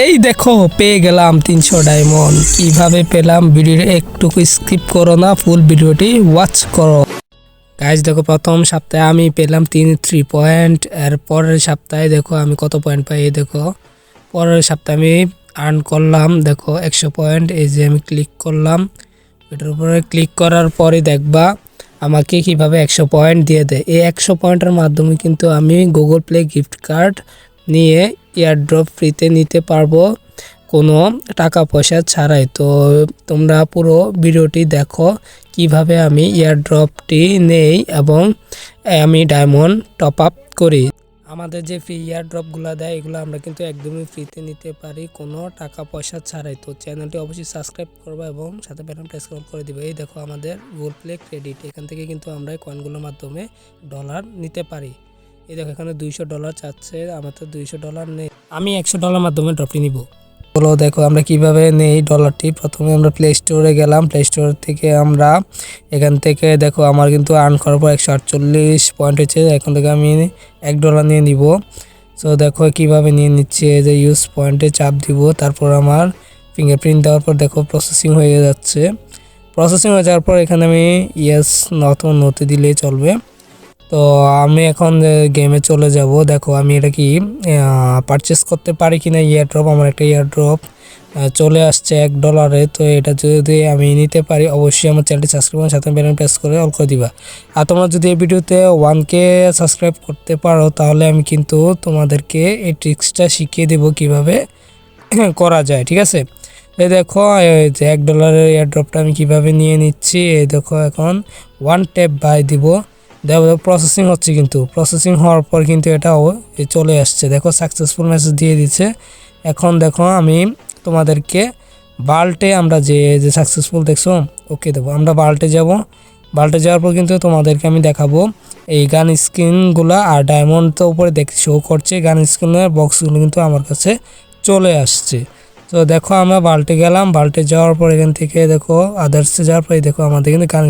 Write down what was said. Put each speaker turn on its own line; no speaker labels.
এই দেখো, পেয়ে গেলাম তিনশো ডায়মন্ড। কীভাবে পেলাম ভিডিও একটু স্কিপ করো না, ফুল ভিডিওটি ওয়াচ করো। গাইজ দেখো, প্রথম সপ্তাহে আমি পেলাম তিন থ্রি পয়েন্ট এর পরের সপ্তাহে দেখো আমি কত পয়েন্ট পাই দেখো। পরের সপ্তাহে আমি আর্ন করলাম, দেখো, একশো পয়েন্ট এই যে আমি ক্লিক করলাম। এটার উপরে ক্লিক করার পরে দেখবা আমাকে কীভাবে একশো পয়েন্ট দিয়ে দেয়। এই একশো পয়েন্টের মাধ্যমে কিন্তু আমি গুগল প্লে গিফট কার্ড নিয়ে এয়ারড্রপ ফ্রিতে নিতে পারব কোনো টাকা পয়সা ছাড়াই। তো তোমরা পুরো ভিডিওটি দেখো কীভাবে আমি এয়ারড্রপটি নেই এবং আমি ডায়মন্ড টপ আপ করি। আমাদের যে ফ্রি এয়ারড্রপগুলো দেয়, এগুলো আমরা কিন্তু একদমই ফ্রিতে নিতে পারি কোনো টাকা পয়সা ছাড়াই। তো চ্যানেলটি অবশ্যই সাবস্ক্রাইব করব এবং সাথে বেলনটা স্ক্রল করে দিবে। এই দেখো আমাদের গুগল প্লে ক্রেডিট এখান থেকে কিন্তু আমরা কয়েনগুলোর মাধ্যমে ডলার নিতে পারি। এই দেখো, এখানে দুইশো ডলার চাচ্ছে আমার তো দুইশো ডলার নেই। আমি একশো ডলার মাধ্যমে ড্রপটি নিব। চলো দেখো, আমরা কীভাবে নেই ডলারটি প্রথমে আমরা প্লে স্টোরে গেলাম। প্লে স্টোর থেকে আমরা এখান থেকে দেখো, আমার কিন্তু আর্ন করার পর একশো আটচল্লিশ পয়েন্ট হচ্ছে এখন থেকে আমি এক ডলার নিয়ে নিব। সো দেখো, কীভাবে নিয়ে নিচ্ছি, এই যে ইউজ পয়েন্টে চাপ দিব। তারপর আমার ফিঙ্গারপ্রিন্ট দেওয়ার পর দেখো প্রসেসিং হয়ে যাচ্ছে। প্রসেসিং হয়ে যাওয়ার পর এখানে আমি ইয়েস নত নতে দিলেই চলবে। তো আমি এখন গেমে চলে যাব। দেখো, আমি এটা কি পারচেস করতে পারি কি না ইয়ারড্রপ আমার একটা ইয়ারড্রপ চলে আসছে এক ডলারে তো এটা যদি আমি নিতে পারি, অবশ্যই আমার চ্যানেলটি সাবস্ক্রাইব করে সাথে বেলন প্রেস করে অল করে দিবা। আর তোমরা যদি এই ভিডিওতে ওয়ান কে সাবস্ক্রাইব করতে পারো, তাহলে আমি কিন্তু তোমাদেরকে এই ট্রিক্সটা শিখিয়ে দেবো কীভাবে করা যায়, ঠিক আছে? এই দেখো এক ডলারের এয়ারড্রপটা আমি কীভাবে নিয়ে নিচ্ছি, এই দেখো এখন ওয়ান ট্যাপ বাই দিব। দেখো প্রসেসিং হচ্ছে কিন্তু। প্রসেসিং হওয়ার পর কিন্তু এটাও চলে আসছে। দেখো সাকসেসফুল মেসেজ দিয়ে দিচ্ছে। এখন দেখো, আমি তোমাদেরকে বাল্টে আমরা যে যে সাকসেসফুল দেখছ ওকে দেবো। আমরা বাল্টে যাব। বাল্টে যাওয়ার পর কিন্তু তোমাদেরকে আমি দেখাবো। এই গান স্ক্রিনগুলো আর ডায়মন্ড তো উপরে দেখ শো করছে। গান স্ক্রিনের বক্সগুলো কিন্তু আমার কাছে চলে আসছে। তো দেখো, আমরা বাল্টে গেলাম। বাল্টে যাওয়ার পর এখান থেকে দেখো আদার্সে যাওয়ার পরে দেখো, আমাদের কিন্তু গান